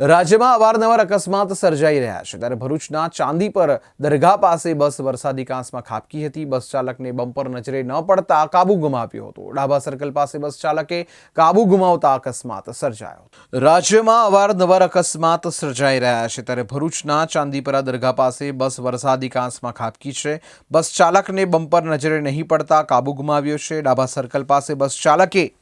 રાજ્યમાં અવારનવાર અકસ્માત સર્જાઈ રહ્યા છે. ત્યારે ભરૂચના ચાંદી પર દરગાહ પાસે બસ વરસાદી કાંસમાં ખાબકી હતી. બસ ચાલકને બમ્પર નજરે ન પડતા કાબુ ગુમાવ્યો હતો. ડાભા સર્કલ પાસે બસ ચાલકે કાબુ ગુમાવતા અકસ્માત સર્જાયો. રાજ્યમાં અવારનવાર અકસ્માત સર્જાઈ રહ્યા છે. ત્યારે ભરૂચના ચાંદીપરા દરગાહ પાસે બસ વરસાદી કાંસમાં ખાબકી છે. બસ ચાલકને બમ્પર નજરે નહીં પડતા કાબુ ગુમાવ્યો છે. ડાભા સર્કલ પાસે બસ ચાલકે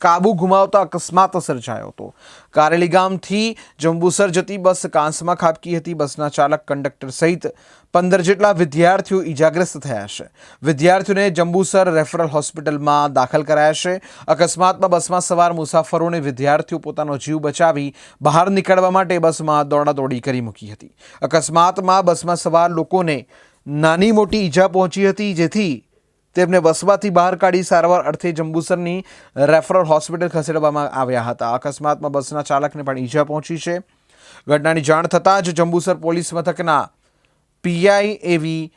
કાબુ ગુમાવતા અકસ્માત સર્જાયો હતો. કારેલી ગામથી જંબુસર જતી બસ કાંસમાં ખાબકી હતી. બસના ચાલક કંડક્ટર સહિત પંદર જેટલા વિદ્યાર્થીઓ ઈજાગ્રસ્ત થયા છે. વિદ્યાર્થીઓને જંબુસર રેફરલ હોસ્પિટલમાં દાખલ કરાયા છે. અકસ્માતમાં બસમાં સવાર મુસાફરોને વિદ્યાર્થીઓ પોતાનો જીવ બચાવી બહાર નીકળવા માટે બસમાં દોડાદોડી કરી મૂકી હતી. અકસ્માતમાં બસમાં સવાર લોકોને નાની મોટી ઈજા પહોંચી હતી, જેથી તેમને વસવાથી બહાર કાઢી સારવાર અર્થે જંબુસરની રેફરલ હોસ્પિટલ ખસેડવામાં આવ્યા હતા. અકસ્માતમાં બસના ચાલકને પણ ઈજા પહોંચી છે. ઘટનાની જાણ થતાં જ જંબુસર પોલીસ મથકના પીઆઈ એવી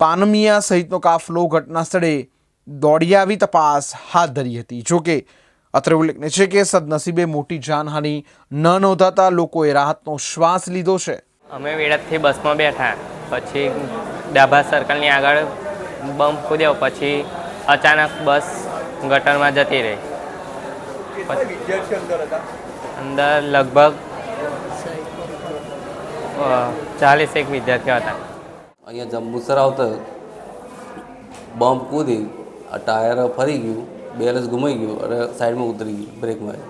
પાનમિયા સહિતનો કાફલો ઘટના સ્થળે દોડી આવી તપાસ હાથ ધરી હતી. જોકે અત્રે ઉલ્લેખનીય છે કે સદનસીબે મોટી જાનહાનિ ન નોંધાતા લોકોએ રાહતનો શ્વાસ લીધો છે. અમે વેળાથી બસમાં બેઠા. પછી ડાભા સર્કલની આગળ બમ્પ કૂદ્યો પછી અચાનક બસ ગટરમાં જતી રહી. અંદર લગભગ ચાલીસ એક વિદ્યાર્થીઓ હતા. અહીંયા જંબુસર આવતો બમ્પ કૂદી આ ટાયર ફરી ગયું બેલેન્સ ગુમાઈ ગયું અને સાઈડમાં ઉતરી ગયું બ્રેકમાં. મારી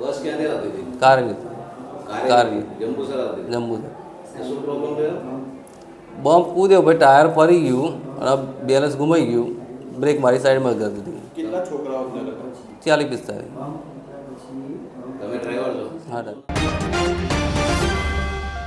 બસ ક્યાંથી આવતી હતી? કારની કારની જંબુસર જંબુસર. બમ્પ કૂદ્યો ભાઈ ટાયર ફરી ગયું અને બેલેન્સ ગુમાઈ ગયું. બ્રેક મારી સાઈડમાં જતી હતી. કેટલા છોકરાઓ ચાલીસ પિસ્તાલીસ. તમે ડ્રાઈવર હા ડાક્ટર